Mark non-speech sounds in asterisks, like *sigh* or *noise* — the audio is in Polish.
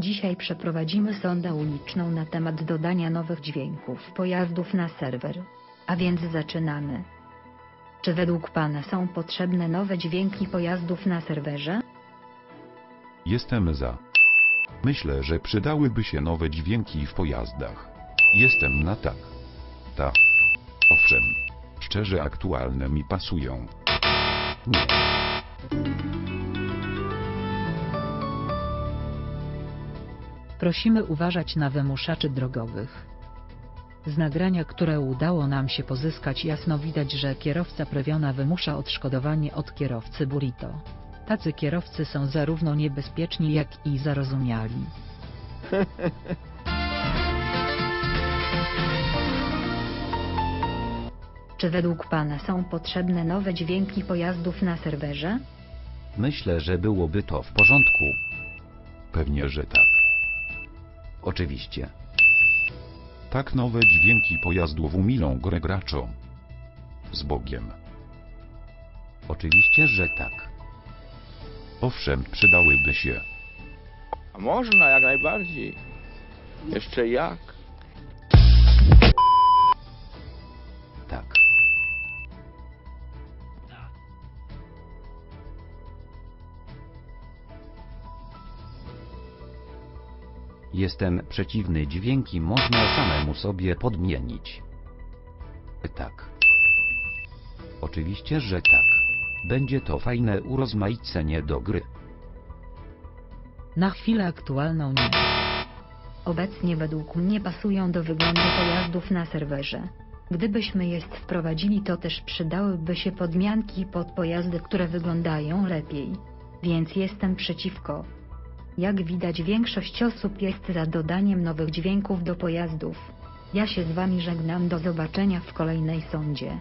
Dzisiaj przeprowadzimy sondę uliczną na temat dodania nowych dźwięków pojazdów na serwer. A więc zaczynamy. Czy według Pana są potrzebne nowe dźwięki pojazdów na serwerze? Jestem za. Myślę, że przydałyby się nowe dźwięki w pojazdach. Jestem na tak. Ta. Owszem. Szczerze aktualne mi pasują. Nie. Prosimy uważać na wymuszaczy drogowych. Z nagrania, które udało nam się pozyskać jasno widać, że kierowca prawiona wymusza odszkodowanie od kierowcy Burrito. Tacy kierowcy są zarówno niebezpieczni jak i zarozumiali. *laughs* Czy według Pana są potrzebne nowe dźwięki pojazdów na serwerze? Myślę, że byłoby to w porządku. Pewnie, że tak. Oczywiście. Tak nowe dźwięki pojazdów umilą grę graczom. Z Bogiem. Oczywiście, że tak. Owszem, przydałyby się. A można, jak najbardziej. Jeszcze jak. Jestem przeciwny dźwięki można samemu sobie podmienić. Tak. Oczywiście, że tak. Będzie to fajne urozmaicenie do gry. Na chwilę aktualną nie. Obecnie według mnie pasują do wyglądu pojazdów na serwerze. Gdybyśmy je wprowadzili, to też przydałyby się podmianki pod pojazdy, które wyglądają lepiej. Więc jestem przeciwko. Jak widać, większość osób jest za dodaniem nowych dźwięków do pojazdów. Ja się z Wami żegnam, do zobaczenia w kolejnej sądzie.